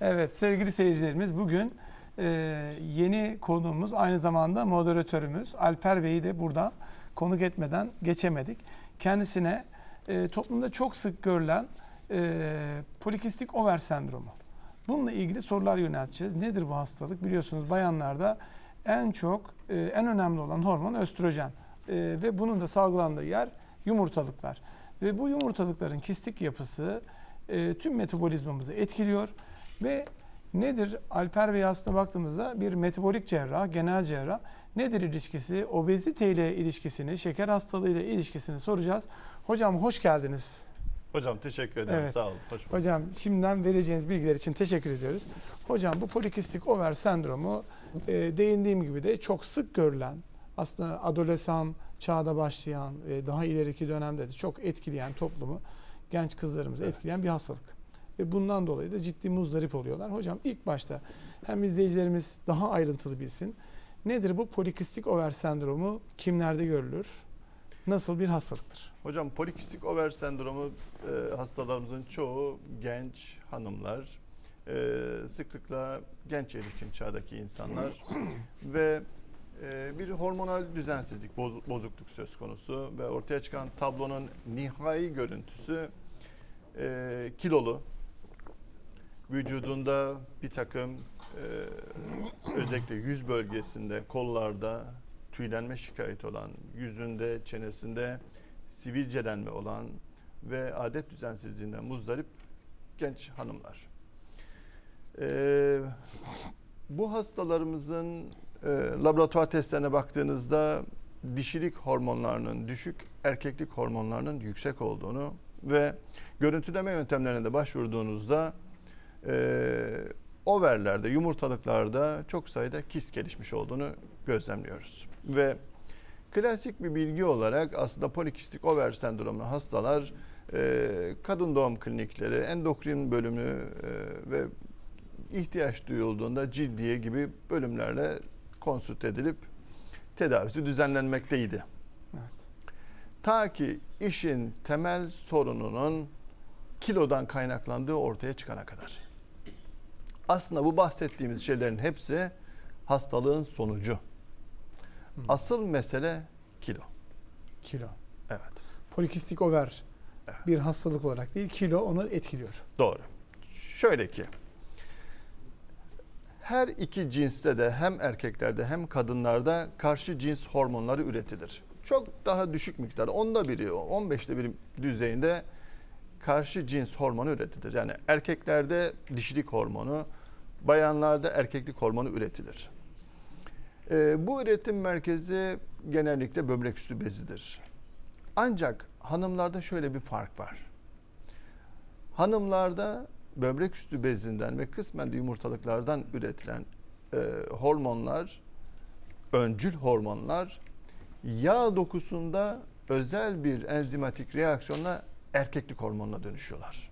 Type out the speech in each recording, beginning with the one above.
Evet sevgili seyircilerimiz bugün e, yeni konuğumuz aynı zamanda moderatörümüz Alper Bey'i de burada konuk etmeden geçemedik. Kendisine e, toplumda çok sık görülen e, polikistik over sendromu. Bununla ilgili sorular yönelteceğiz. Nedir bu hastalık? Biliyorsunuz bayanlarda en çok e, en önemli olan hormon östrojen E, ve bunun da salgılandığı yer yumurtalıklar. Ve bu yumurtalıkların kistik yapısı e, tüm metabolizmamızı etkiliyor ve nedir Alper Bey aslında baktığımızda bir metabolik cerrah, genel cerrah nedir ilişkisi, obezite ile ilişkisini, şeker hastalığı ile ilişkisini soracağız. Hocam hoş geldiniz. Hocam teşekkür ederim. Evet. Sağ olun. Hoş bulduk. Hocam şimdiden vereceğiniz bilgiler için teşekkür ediyoruz. Hocam bu polikistik over sendromu e, değindiğim gibi de çok sık görülen aslında adolesan çağda başlayan ve daha ileriki dönemde de çok etkileyen toplumu genç kızlarımızı etkileyen bir hastalık. Ve bundan dolayı da ciddi muzdarip oluyorlar. Hocam ilk başta hem izleyicilerimiz daha ayrıntılı bilsin. Nedir bu polikistik over sendromu? Kimlerde görülür? Nasıl bir hastalıktır? Hocam polikistik over sendromu e, hastalarımızın çoğu genç hanımlar, e, sıklıkla genç erişkin çağdaki insanlar ve e, bir hormonal düzensizlik, boz- bozukluk söz konusu ve ortaya çıkan tablonun nihai görüntüsü e, kilolu, vücudunda bir takım e, özellikle yüz bölgesinde, kollarda tüylenme şikayeti olan, yüzünde, çenesinde sivilcelenme olan ve adet düzensizliğinden muzdarip genç hanımlar. Ee, bu hastalarımızın e, laboratuvar testlerine baktığınızda dişilik hormonlarının düşük, erkeklik hormonlarının yüksek olduğunu ve görüntüleme yöntemlerine de başvurduğunuzda e, overlerde, yumurtalıklarda çok sayıda kist gelişmiş olduğunu gözlemliyoruz. Ve klasik bir bilgi olarak aslında polikistik over sendromlu hastalar e, kadın doğum klinikleri, endokrin bölümü e, ve ihtiyaç duyulduğunda cildiye gibi bölümlerle konsült edilip tedavisi düzenlenmekteydi. Evet. Ta ki işin temel sorununun kilodan kaynaklandığı ortaya çıkana kadar. Aslında bu bahsettiğimiz şeylerin hepsi hastalığın sonucu. Asıl mesele kilo. Kilo. Evet. Polikistik over Evet. bir hastalık olarak değil, kilo onu etkiliyor. Doğru. Şöyle ki her iki cinste de hem erkeklerde hem kadınlarda karşı cins hormonları üretilir. Çok daha düşük miktar, onda biri, on beşte biri düzeyinde karşı cins hormonu üretilir. Yani erkeklerde dişilik hormonu, bayanlarda erkeklik hormonu üretilir. Ee, bu üretim merkezi genellikle böbrek üstü bezidir. Ancak hanımlarda şöyle bir fark var. Hanımlarda böbrek üstü bezinden ve kısmen de yumurtalıklardan üretilen e, hormonlar, öncül hormonlar yağ dokusunda özel bir enzimatik reaksiyonla erkeklik hormonuna dönüşüyorlar.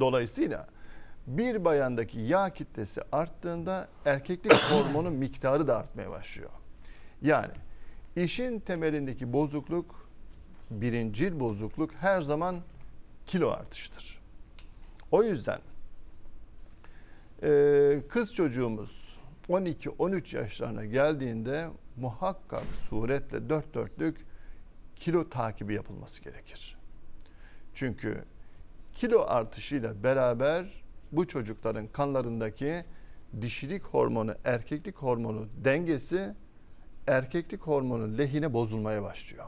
Dolayısıyla bir bayandaki yağ kitlesi arttığında erkeklik hormonu miktarı da artmaya başlıyor. Yani işin temelindeki bozukluk, birincil bozukluk her zaman kilo artıştır. O yüzden e, kız çocuğumuz 12-13 yaşlarına geldiğinde muhakkak suretle dört dörtlük kilo takibi yapılması gerekir. Çünkü kilo artışıyla beraber bu çocukların kanlarındaki dişilik hormonu, erkeklik hormonu dengesi erkeklik hormonu lehine bozulmaya başlıyor.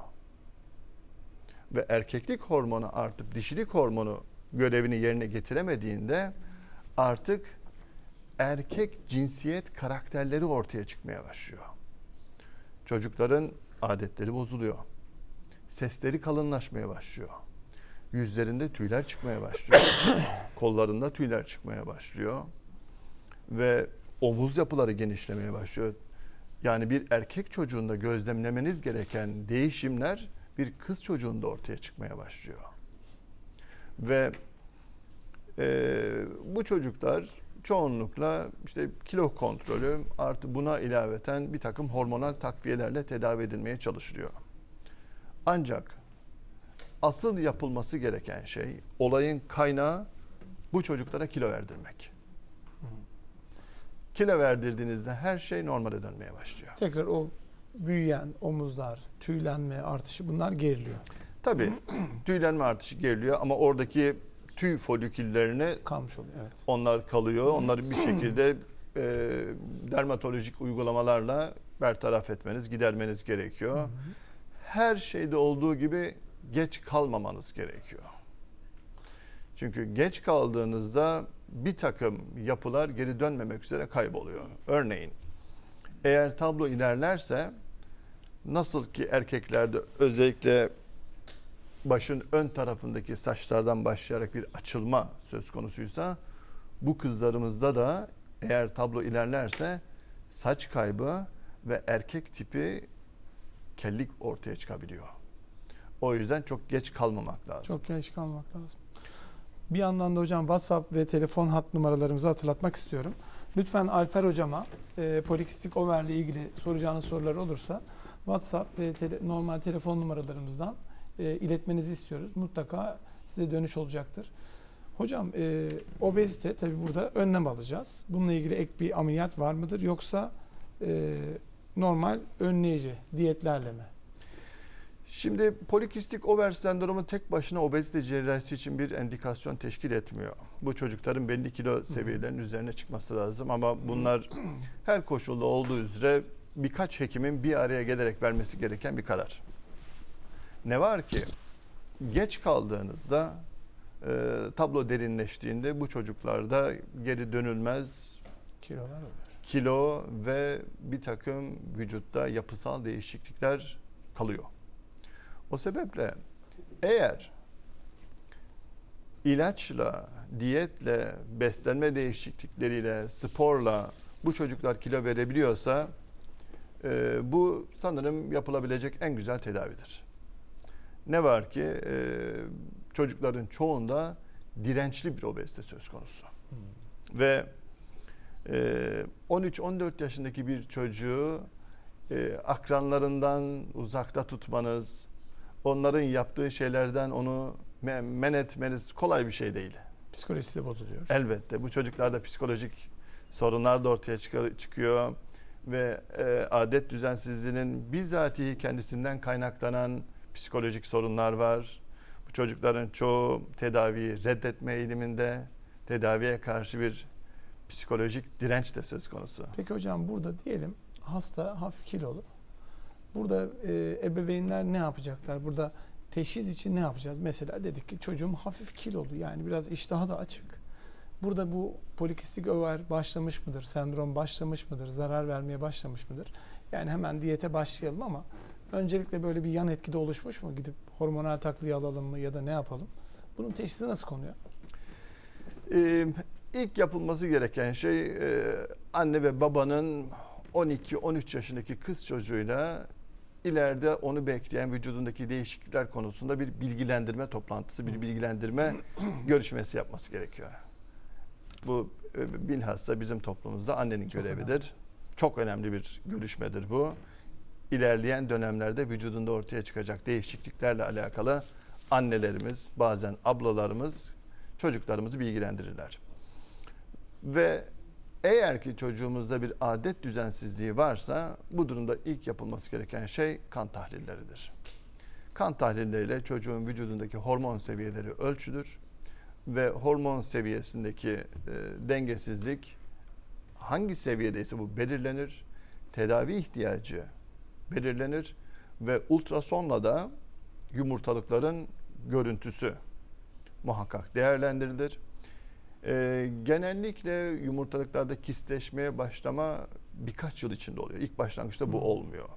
Ve erkeklik hormonu artıp dişilik hormonu görevini yerine getiremediğinde artık erkek cinsiyet karakterleri ortaya çıkmaya başlıyor. Çocukların adetleri bozuluyor. Sesleri kalınlaşmaya başlıyor. Yüzlerinde tüyler çıkmaya başlıyor. Kollarında tüyler çıkmaya başlıyor. Ve omuz yapıları genişlemeye başlıyor. Yani bir erkek çocuğunda gözlemlemeniz gereken değişimler bir kız çocuğunda ortaya çıkmaya başlıyor. Ve e, bu çocuklar çoğunlukla işte kilo kontrolü artı buna ilaveten bir takım hormonal takviyelerle tedavi edilmeye çalışılıyor. Ancak asıl yapılması gereken şey olayın kaynağı bu çocuklara kilo verdirmek. kilo verdirdiğinizde her şey normale dönmeye başlıyor. Tekrar o büyüyen omuzlar, tüylenme artışı bunlar geriliyor. Tabii tüylenme artışı geliyor ama oradaki tüy foliküllerini Kalmış oluyor evet. onlar kalıyor. Onları bir şekilde e, dermatolojik uygulamalarla bertaraf etmeniz, gidermeniz gerekiyor. Her şeyde olduğu gibi geç kalmamanız gerekiyor. Çünkü geç kaldığınızda bir takım yapılar geri dönmemek üzere kayboluyor. Örneğin eğer tablo ilerlerse nasıl ki erkeklerde özellikle başın ön tarafındaki saçlardan başlayarak bir açılma söz konusuysa bu kızlarımızda da eğer tablo ilerlerse saç kaybı ve erkek tipi kellik ortaya çıkabiliyor. O yüzden çok geç kalmamak lazım. Çok genç kalmak lazım. Bir yandan da hocam WhatsApp ve telefon hat numaralarımızı hatırlatmak istiyorum. Lütfen Alper hocama e, polikistik overle ilgili soracağınız sorular olursa WhatsApp ve tele- normal telefon numaralarımızdan e, iletmenizi istiyoruz. Mutlaka size dönüş olacaktır. Hocam e, obezite tabi burada önlem alacağız. Bununla ilgili ek bir ameliyat var mıdır yoksa e, normal önleyici diyetlerle mi? Şimdi polikistik over sendromu tek başına obezite cerrahisi için bir endikasyon teşkil etmiyor. Bu çocukların belli kilo seviyelerinin üzerine çıkması lazım ama bunlar her koşulda olduğu üzere birkaç hekimin bir araya gelerek vermesi gereken bir karar. Ne var ki geç kaldığınızda e, tablo derinleştiğinde bu çocuklarda geri dönülmez Kilolar oluyor. kilo ve bir takım vücutta yapısal değişiklikler kalıyor. O sebeple eğer ilaçla, diyetle, beslenme değişiklikleriyle, sporla bu çocuklar kilo verebiliyorsa e, bu sanırım yapılabilecek en güzel tedavidir. Ne var ki e, çocukların çoğunda dirençli bir obezite söz konusu. Ve ee, 13-14 yaşındaki bir çocuğu e, akranlarından uzakta tutmanız, onların yaptığı şeylerden onu me- men etmeniz kolay bir şey değil. Psikolojisi de bozuluyor. Elbette bu çocuklarda psikolojik sorunlar da ortaya çıkıyor ve e, adet düzensizliğinin bizatihi kendisinden kaynaklanan psikolojik sorunlar var. Bu çocukların çoğu tedaviyi reddetme eğiliminde, tedaviye karşı bir psikolojik direnç de söz konusu. Peki hocam burada diyelim hasta hafif kilolu. Burada e, ebeveynler ne yapacaklar? Burada teşhis için ne yapacağız? Mesela dedik ki çocuğum hafif kilolu yani biraz iştahı da açık. Burada bu polikistik över başlamış mıdır? Sendrom başlamış mıdır? Zarar vermeye başlamış mıdır? Yani hemen diyete başlayalım ama öncelikle böyle bir yan etkide oluşmuş mu? Gidip hormonal takviye alalım mı ya da ne yapalım? Bunun teşhisi nasıl konuyor? Ee, ilk yapılması gereken şey e, anne ve babanın 12-13 yaşındaki kız çocuğuyla ileride onu bekleyen vücudundaki değişiklikler konusunda bir bilgilendirme toplantısı, bir bilgilendirme görüşmesi yapması gerekiyor. Bu e, bilhassa bizim toplumumuzda annenin Çok görevidir. Çok önemli bir görüşmedir bu. İlerleyen dönemlerde vücudunda ortaya çıkacak değişikliklerle alakalı annelerimiz, bazen ablalarımız çocuklarımızı bilgilendirirler. Ve eğer ki çocuğumuzda bir adet düzensizliği varsa bu durumda ilk yapılması gereken şey kan tahlilleridir. Kan tahlilleriyle çocuğun vücudundaki hormon seviyeleri ölçülür ve hormon seviyesindeki e, dengesizlik hangi seviyedeyse bu belirlenir. Tedavi ihtiyacı belirlenir ve ultrasonla da yumurtalıkların görüntüsü muhakkak değerlendirilir. Ee, genellikle yumurtalıklarda kistleşmeye başlama birkaç yıl içinde oluyor. İlk başlangıçta bu olmuyor.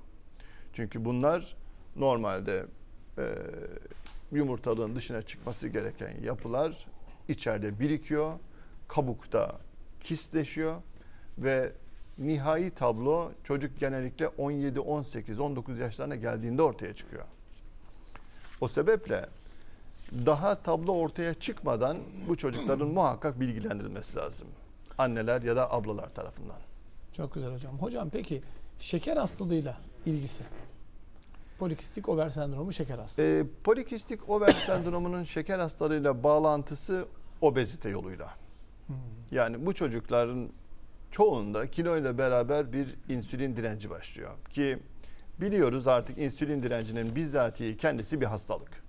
Çünkü bunlar normalde e, yumurtalığın dışına çıkması gereken yapılar içeride birikiyor. Kabukta kistleşiyor ve nihai tablo çocuk genellikle 17, 18, 19 yaşlarına geldiğinde ortaya çıkıyor. O sebeple daha tablo ortaya çıkmadan bu çocukların muhakkak bilgilendirilmesi lazım. Anneler ya da ablalar tarafından. Çok güzel hocam. Hocam peki şeker hastalığıyla ilgisi? Polikistik over sendromu şeker hastalığı. Ee, polikistik over sendromunun şeker hastalığıyla bağlantısı obezite yoluyla. Hmm. Yani bu çocukların çoğunda kilo ile beraber bir insülin direnci başlıyor. Ki biliyoruz artık insülin direncinin bizzatihi kendisi bir hastalık.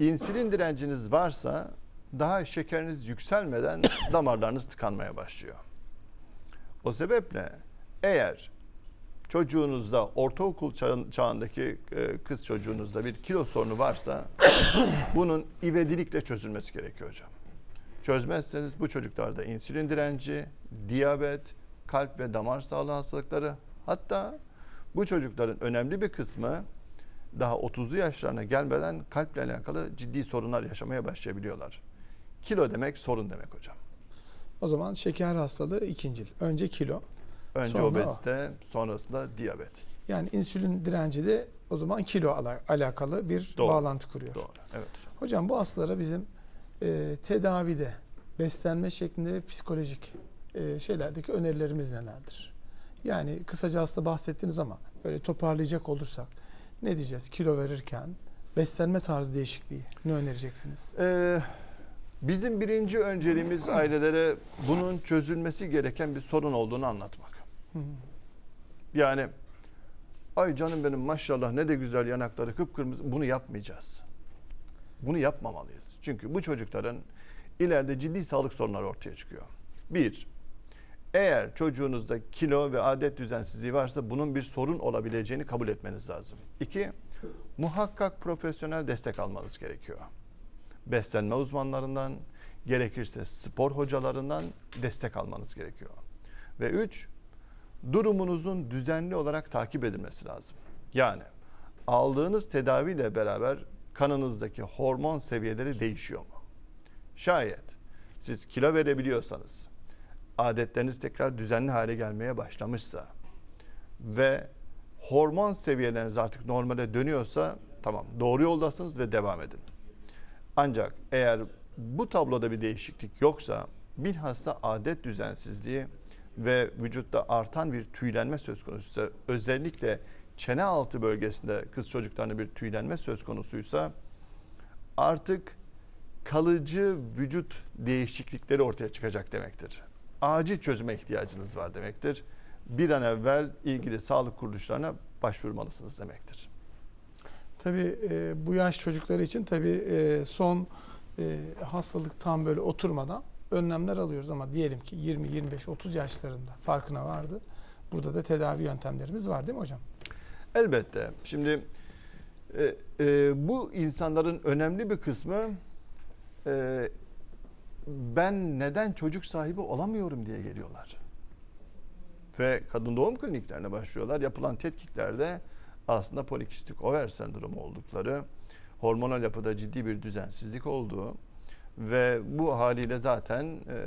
İnsülin direnciniz varsa daha şekeriniz yükselmeden damarlarınız tıkanmaya başlıyor. O sebeple eğer çocuğunuzda ortaokul çağın- çağındaki e, kız çocuğunuzda bir kilo sorunu varsa bunun ivedilikle çözülmesi gerekiyor hocam. Çözmezseniz bu çocuklarda insülin direnci, diyabet, kalp ve damar sağlığı hastalıkları hatta bu çocukların önemli bir kısmı daha 30'lu yaşlarına gelmeden kalple alakalı ciddi sorunlar yaşamaya başlayabiliyorlar. Kilo demek sorun demek hocam. O zaman şeker hastalığı ikincil. Önce kilo. Önce Sonra o. obezite, sonrasında diyabet. Yani insülin direnci de o zaman kilo ala- alakalı bir Doğru. bağlantı kuruyor. Doğru. Evet hocam. Hocam bu hastalara bizim e, tedavide beslenme şeklinde ve psikolojik e, şeylerdeki önerilerimiz nelerdir? Yani kısaca aslında bahsettiniz ama böyle toparlayacak olursak ne diyeceğiz? Kilo verirken beslenme tarzı değişikliği ne önereceksiniz? Ee, bizim birinci önceliğimiz ailelere bunun çözülmesi gereken bir sorun olduğunu anlatmak. Yani ay canım benim maşallah ne de güzel yanakları kıpkırmızı bunu yapmayacağız. Bunu yapmamalıyız. Çünkü bu çocukların ileride ciddi sağlık sorunları ortaya çıkıyor. Bir, eğer çocuğunuzda kilo ve adet düzensizliği varsa bunun bir sorun olabileceğini kabul etmeniz lazım. İki, muhakkak profesyonel destek almanız gerekiyor. Beslenme uzmanlarından, gerekirse spor hocalarından destek almanız gerekiyor. Ve üç, durumunuzun düzenli olarak takip edilmesi lazım. Yani aldığınız tedaviyle beraber kanınızdaki hormon seviyeleri değişiyor mu? Şayet siz kilo verebiliyorsanız, adetleriniz tekrar düzenli hale gelmeye başlamışsa ve hormon seviyeleriniz artık normale dönüyorsa tamam doğru yoldasınız ve devam edin. Ancak eğer bu tabloda bir değişiklik yoksa bilhassa adet düzensizliği ve vücutta artan bir tüylenme söz konusuysa özellikle çene altı bölgesinde kız çocuklarında bir tüylenme söz konusuysa artık kalıcı vücut değişiklikleri ortaya çıkacak demektir. Acil çözüme ihtiyacınız var demektir. Bir an evvel ilgili sağlık kuruluşlarına başvurmalısınız demektir. Tabii e, bu yaş çocukları için tabii e, son e, hastalık tam böyle oturmadan önlemler alıyoruz ama diyelim ki 20, 25, 30 yaşlarında farkına vardı. Burada da tedavi yöntemlerimiz var değil mi hocam? Elbette. Şimdi e, e, bu insanların önemli bir kısmı e, ben neden çocuk sahibi olamıyorum diye geliyorlar. Ve kadın doğum kliniklerine başlıyorlar. Yapılan tetkiklerde aslında polikistik over sendromu oldukları, hormonal yapıda ciddi bir düzensizlik olduğu ve bu haliyle zaten e,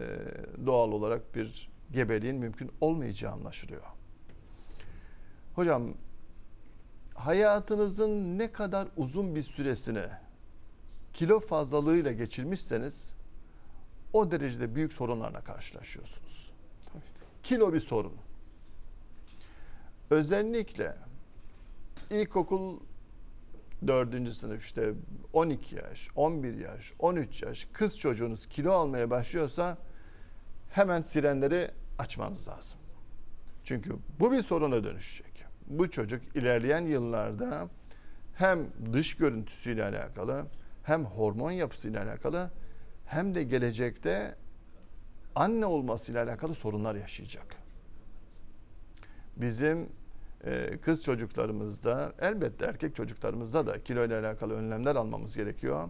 doğal olarak bir gebeliğin mümkün olmayacağı anlaşılıyor. Hocam hayatınızın ne kadar uzun bir süresini kilo fazlalığıyla geçirmişseniz o derecede büyük sorunlarla karşılaşıyorsunuz. Tabii. Kilo bir sorun. Özellikle ilkokul 4. sınıf işte 12 yaş, 11 yaş, 13 yaş kız çocuğunuz kilo almaya başlıyorsa hemen sirenleri açmanız lazım. Çünkü bu bir soruna dönüşecek. Bu çocuk ilerleyen yıllarda hem dış görüntüsüyle alakalı hem hormon yapısıyla alakalı hem de gelecekte anne olmasıyla alakalı sorunlar yaşayacak. Bizim e, kız çocuklarımızda elbette erkek çocuklarımızda da kilo ile alakalı önlemler almamız gerekiyor.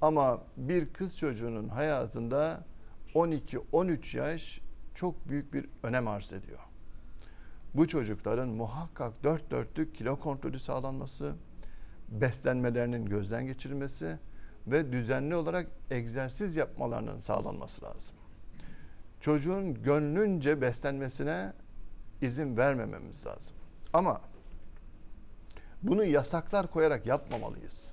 Ama bir kız çocuğunun hayatında 12-13 yaş çok büyük bir önem arz ediyor. Bu çocukların muhakkak dört dörtlük kilo kontrolü sağlanması, beslenmelerinin gözden geçirilmesi ve düzenli olarak egzersiz yapmalarının sağlanması lazım. Çocuğun gönlünce beslenmesine izin vermememiz lazım. Ama bunu yasaklar koyarak yapmamalıyız.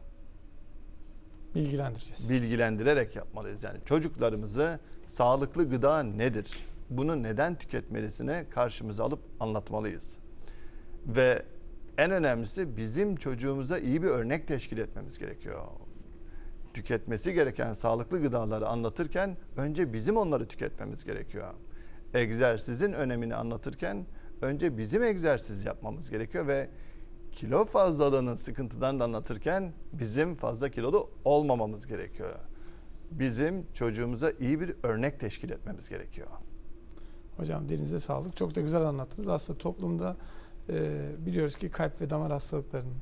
Bilgilendireceğiz. Bilgilendirerek yapmalıyız. Yani çocuklarımızı sağlıklı gıda nedir? Bunu neden tüketmelisine karşımıza alıp anlatmalıyız. Ve en önemlisi bizim çocuğumuza iyi bir örnek teşkil etmemiz gerekiyor. Tüketmesi gereken sağlıklı gıdaları anlatırken önce bizim onları tüketmemiz gerekiyor. egzersizin önemini anlatırken önce bizim egzersiz yapmamız gerekiyor ve kilo fazlalığının sıkıntıdan da anlatırken bizim fazla kilolu olmamamız gerekiyor. Bizim çocuğumuza iyi bir örnek teşkil etmemiz gerekiyor. Hocam dilinize sağlık. Çok da güzel anlattınız. Aslında toplumda e, biliyoruz ki kalp ve damar hastalıklarının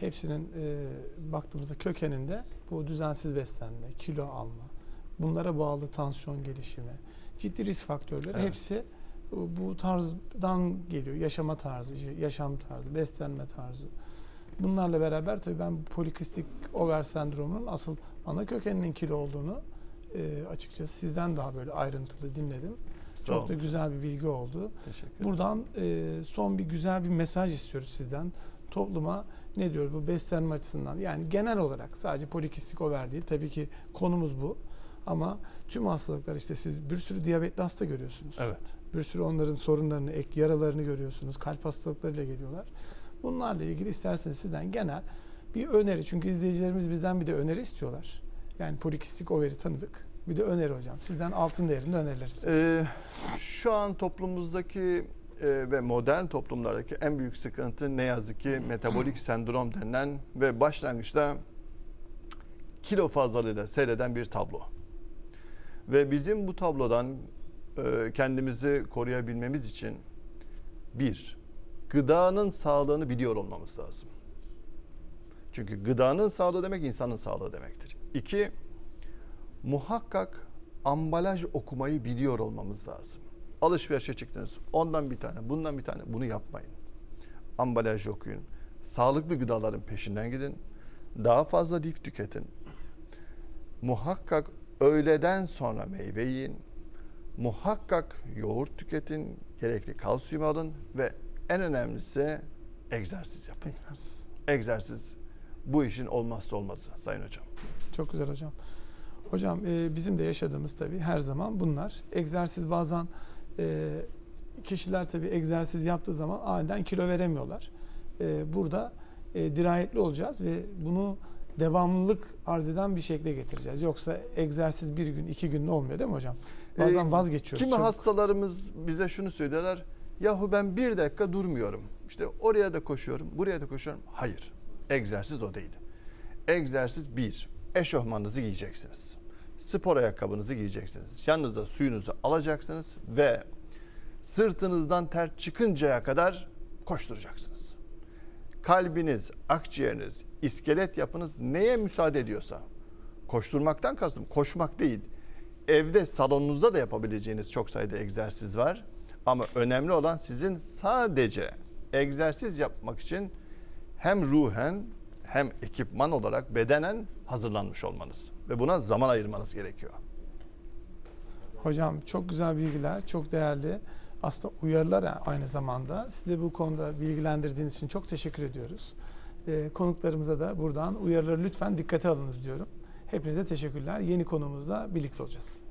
hepsinin e, baktığımızda kökeninde bu düzensiz beslenme, kilo alma, bunlara bağlı tansiyon gelişimi, ciddi risk faktörleri Evet. hepsi bu bu tarzdan geliyor. Yaşama tarzı, yaşam tarzı, beslenme tarzı. Bunlarla beraber tabii ben polikistik over sendromunun asıl ana kökeninin kilo olduğunu e, açıkçası sizden daha böyle ayrıntılı dinledim. Sağ Çok olun. da güzel bir bilgi oldu. Teşekkür ederim. Buradan e, son bir güzel bir mesaj istiyoruz sizden. Topluma ne diyor bu beslenme açısından yani genel olarak sadece polikistik over değil tabii ki konumuz bu. Ama tüm hastalıklar işte siz bir sürü diyabetli hasta görüyorsunuz. Evet. Bir sürü onların sorunlarını, ek yaralarını görüyorsunuz. Kalp hastalıklarıyla geliyorlar. Bunlarla ilgili isterseniz sizden genel bir öneri. Çünkü izleyicilerimiz bizden bir de öneri istiyorlar. Yani polikistik overi tanıdık. Bir de öneri hocam. Sizden altın değerinde öneriler istiyoruz. Ee, şu an toplumumuzdaki e, ve modern toplumlardaki en büyük sıkıntı ne yazık ki metabolik sendrom denilen ve başlangıçta kilo fazlalığıyla seyreden bir tablo. Ve bizim bu tablodan e, kendimizi koruyabilmemiz için bir, gıdanın sağlığını biliyor olmamız lazım. Çünkü gıdanın sağlığı demek insanın sağlığı demektir. İki, muhakkak ambalaj okumayı biliyor olmamız lazım. Alışverişe çıktınız. Ondan bir tane, bundan bir tane. Bunu yapmayın. Ambalaj okuyun. Sağlıklı gıdaların peşinden gidin. Daha fazla lif tüketin. Muhakkak öğleden sonra meyve yiyin. Muhakkak yoğurt tüketin. Gerekli kalsiyum alın ve en önemlisi egzersiz yapın. Egzersiz. Egzersiz bu işin olmazsa olmazı Sayın Hocam. Çok güzel hocam. Hocam e, bizim de yaşadığımız tabii her zaman bunlar. Egzersiz bazen e, kişiler tabii egzersiz yaptığı zaman aniden kilo veremiyorlar. E, burada e, dirayetli olacağız ve bunu devamlılık arz eden bir şekilde getireceğiz. Yoksa egzersiz bir gün iki günde olmuyor değil mi hocam? Bazen Ee, vazgeçiyoruz. Kimi çabuk. hastalarımız bize şunu söylüyorlar. Yahu ben bir dakika durmuyorum. İşte oraya da koşuyorum, buraya da koşuyorum. Hayır. Egzersiz o değil. Egzersiz bir. Eşofmanınızı giyeceksiniz. Spor ayakkabınızı giyeceksiniz. Yanınıza suyunuzu alacaksınız ve sırtınızdan ter çıkıncaya kadar koşturacaksınız. Kalbiniz, akciğeriniz, iskelet yapınız neye müsaade ediyorsa koşturmaktan kastım koşmak değil. Evde salonunuzda da yapabileceğiniz çok sayıda egzersiz var. Ama önemli olan sizin sadece egzersiz yapmak için hem ruhen hem ekipman olarak bedenen hazırlanmış olmanız ve buna zaman ayırmanız gerekiyor. Hocam çok güzel bilgiler, çok değerli. Aslında uyarılar aynı zamanda. Size bu konuda bilgilendirdiğiniz için çok teşekkür ediyoruz. Ee, konuklarımıza da buradan uyarıları lütfen dikkate alınız diyorum. Hepinize teşekkürler. Yeni konumuzda birlikte olacağız.